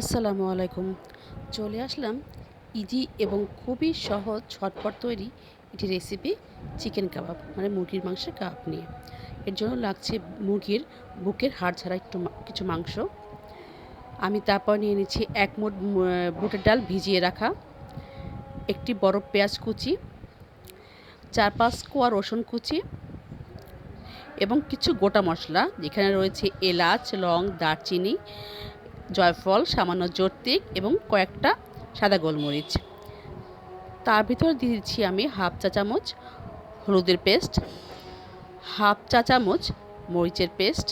আসসালামু আলাইকুম। চলে আসলাম ইজি এবং খুবই সহজ ঝটপট তৈরি একটি রেসিপি চিকেন কাবাব মানে মুরগির মাংসের কাবাব নিয়ে। এর জন্য লাগছে মুরগির বুকের হাড় ছাড়া একটু কিছু মাংস। আমি তারপর নিয়ে নিচ্ছি এক মুঠ বুটের ডাল ভিজিয়ে রাখা। একটি বড় পেঁয়াজ কুচি, চার পাঁচ কোয়া রসুন কুচি এবং কিছু গোটা মশলা। যেখানে রয়েছে এলাচ, লং, দারচিনি জয়ফল, সামান্য জর্তিক এবং কয়েকটা সাদা গোলমরিচ। তার ভিতর দিয়ে দিচ্ছি আমি হাফ চা চামচ হলুদের পেস্ট, হাফ চা চামচ মরিচের পেস্ট,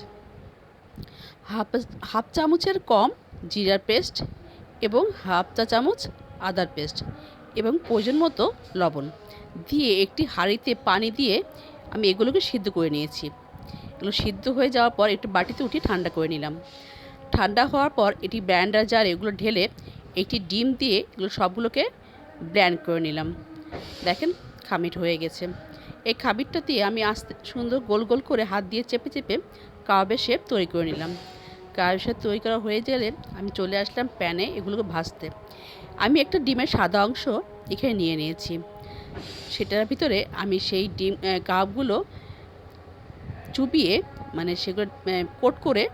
হাফ হাফ চামচের কম জিরার পেস্ট এবং হাফ চা চামচ আদার পেস্ট এবং প্রয়োজন মতো লবণ। দিয়ে একটি হাঁড়িতে পানি দিয়ে আমি এগুলোকে সিদ্ধ করে নিয়েছি। এগুলো সিদ্ধ হয়ে যাওয়ার পর একটু বাটিতে উঠিয়ে ঠান্ডা করে নিলাম। ঠান্ডা হওয়ার পর এটি ব্র্যান্ডার জার এগুলো ঢেলে একটি ডিম দিয়ে এগুলো সবগুলোকে ব্ল্যান্ড করে নিলাম। দেখেন খামির হয়ে গেছে। এই খামিরটা দিয়ে আমি আস্তে সুন্দর গোল গোল করে হাত দিয়ে চেপে চেপে কাবাবের শেপ তৈরি করে নিলাম। কাবাবের শেপ তৈরি করা হয়ে গেলে আমি চলে আসলাম প্যানে এগুলোকে ভাজতে। আমি একটা ডিমের সাদা অংশ এখানে নিয়ে নিয়েছি। সেটার ভিতরে আমি সেই ডিম আহ, কাবাবগুলো চুবিয়ে মানে সেগুলো কোট করে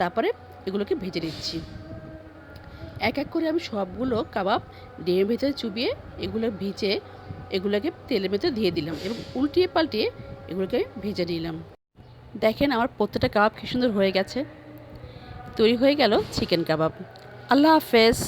তারপরে এগুলোকে ভেজে নিচ্ছি। এক এক করে আমি সবগুলো কাবাব ডিমের ভেতরে চুবিয়ে এগুলো ভিজে এগুলোকে তেলের ভেতরে দিয়ে দিলাম এবং উল্টিয়ে পাল্টিয়ে এগুলোকে ভেজে নিলাম। দেখেন আমার প্রত্যেকটা কাবাব কী সুন্দর হয়ে গেছে। তৈরি হয়ে গেল চিকেন কাবাব। আল্লাহ হাফেজ।